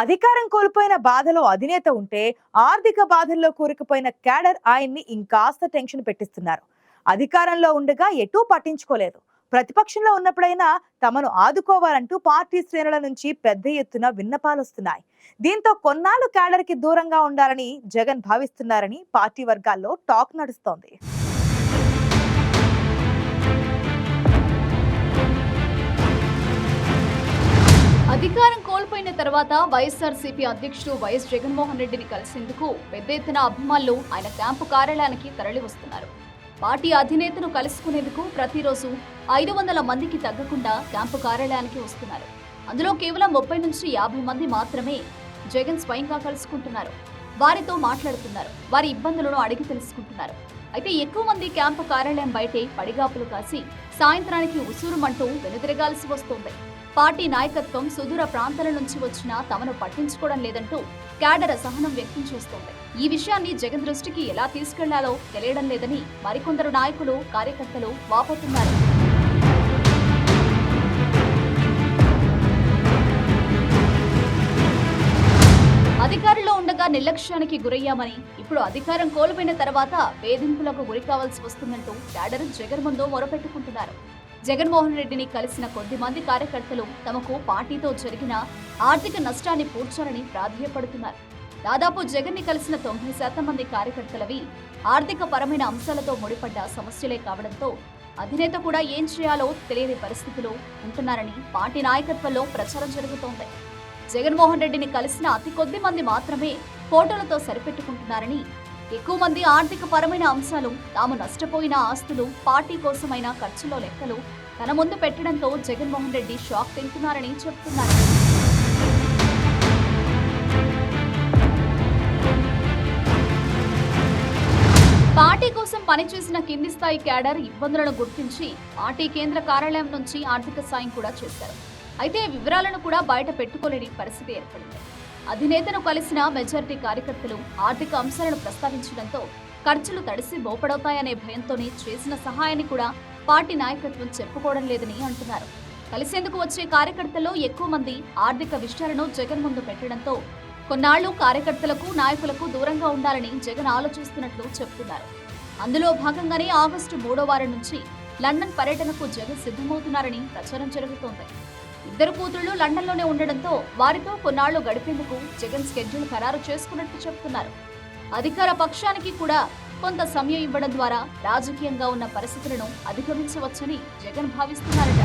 అధికారం కోల్పోయిన బాధలో అధినేత ఉంటే ఆర్థిక బాధల్లో కూరుకుపోయిన క్యాడర్ ఆయన్ని ఇంకాస్త టెన్షన్ పెట్టిస్తున్నారు. అధికారంలో ఉండగా ఎటూ పట్టించుకోలేదు. ప్రతిపక్షంలో ఉన్నప్పుడైనా తమను ఆదుకోవాలంటూ పార్టీ శ్రేణుల నుంచి పెద్ద ఎత్తున విన్నపాలు వస్తున్నాయి దీంతో కొన్నాళ్ళు క్యాడర్కి దూరంగా ఉండాలని జగన్ భావిస్తున్నారని పార్టీ వర్గాల్లో టాక్ నడుస్తోంది. అధికారం కోల్పోయిన తర్వాత వైఎస్ఆర్సీపీ అధ్యక్షుడు వైఎస్ జగన్మోహన్ రెడ్డిని కలిసేందుకు పెద్ద ఎత్తున అభిమానులు ఆయన క్యాంపు కార్యాలయానికి తరలి వస్తున్నారు పార్టీ అధినేతను కలుసుకునేందుకు ప్రతిరోజు ఐదు వందల మందికి తగ్గకుండా క్యాంపు కార్యాలయానికి వస్తున్నారు. అందులో కేవలం ముప్పై నుంచి యాభై మంది మాత్రమే జగన్ స్వయంగా కలుసుకుంటున్నారు. వారితో మాట్లాడుతున్నారు. వారి ఇబ్బందులను అడిగి తెలుసుకుంటున్నారు. అయితే ఎక్కువ మంది క్యాంపు కార్యాలయం బయటే పడిగాపులు కాసి సాయంత్రానికి ఉసూరుమంటూ వెనుదిరగాల్సి వస్తోంది. పార్టీ నాయకత్వం సుదూర ప్రాంతాల నుంచి వచ్చినా తమను పట్టించుకోవడం లేదంటూ క్యాడర్ అసహనం వ్యక్తం చేస్తోంది. ఈ విషయాన్ని జగన్ దృష్టికి ఎలా తీసుకెళ్ళాలో తెలియడం లేదని మరికొందరు నాయకులు కార్యకర్తలు వాపోతున్నారు. అధికారంలో ఉండగా నిర్లక్ష్యానికి గురయ్యామని ఇప్పుడు అధికారం కోల్పోయిన తర్వాత వేధింపులకు గురి కావాల్సి వస్తుందంటూ క్యాడర్ జగన్ ముందు మొరపెట్టుకుంటున్నారు. జగన్మోహన్ రెడ్డిని కలిసిన కొద్ది మంది కార్యకర్తలు తమకు పార్టీతో జరిగిన ఆర్థిక నష్టాన్ని పూడ్చాలని ప్రాధేయపడుతున్నారు. దాదాపు జగన్ని కలిసిన తొంభై శాతం మంది కార్యకర్తలవి ఆర్థిక పరమైన అంశాలతో ముడిపడ్డ సమస్యలే కావడంతో అధినేత కూడా ఏం చేయాలో తెలియని పరిస్థితిలో ఉంటున్నారని పార్టీ నాయకత్వంలో ప్రచారం జరుగుతోంది. జగన్మోహన్ రెడ్డిని కలిసిన అతి కొద్ది మంది మాత్రమే ఫోటోలతో సరిపెట్టుకుంటున్నారని ఎక్కువ మంది ఆర్థిక పరమైన అంశాలు తాము నష్టపోయిన ఆస్తులు పార్టీ కోసమైన ఖర్చులో లెక్కలు తన ముందు పెట్టడంతో జగన్మోహన్ రెడ్డి షాక్ తింటున్నారని చెబుతున్నారు పార్టీ కోసం పనిచేసిన కింది స్థాయి క్యాడర్ ఇబ్బందులను గుర్తించి పార్టీ కేంద్ర కార్యాలయం నుంచి ఆర్థిక సాయం కూడా చేశారు. అయితే వివరాలను కూడా బయట పెట్టుకోలేని పరిస్థితి ఏర్పడింది. అధినేతను కలిసిన మెజారిటీ కార్యకర్తలు ఆర్థిక అంశాలను ప్రస్తావించడంతో ఖర్చులు తడిసి బోపడవుతాయనే భయంతోనే చేసిన సహాయాన్ని కూడా పార్టీ నాయకత్వం చెప్పుకోవడం లేదని అంటున్నారు. కలిసేందుకు వచ్చే కార్యకర్తల్లో ఎక్కువ మంది ఆర్థిక విషయాలను జగన్ ముందు పెట్టడంతో కొన్నాళ్ళు కార్యకర్తలకు నాయకులకు దూరంగా ఉండాలని జగన్ ఆలోచిస్తున్నట్లు చెబుతున్నారు. అందులో భాగంగానే ఆగస్టు మూడో వారం నుంచి లండన్ పర్యటనకు జగన్ సిద్ధమవుతున్నారని ప్రచారం జరుగుతోంది. ఇద్దరు కూతుళ్ళు లండన్లోనే ఉండడంతో వారితో కొన్నాళ్ళు గడిపేందుకు జగన్ స్కెడ్యూల్ ఖరారు చేసుకున్నట్టు చెబుతున్నారు అధికార పక్షానికి కూడా కొంత సమయం ఇవ్వడం ద్వారా రాజకీయంగా ఉన్న పరిస్థితులను అధిగమించవచ్చని జగన్ భావిస్తున్నారట.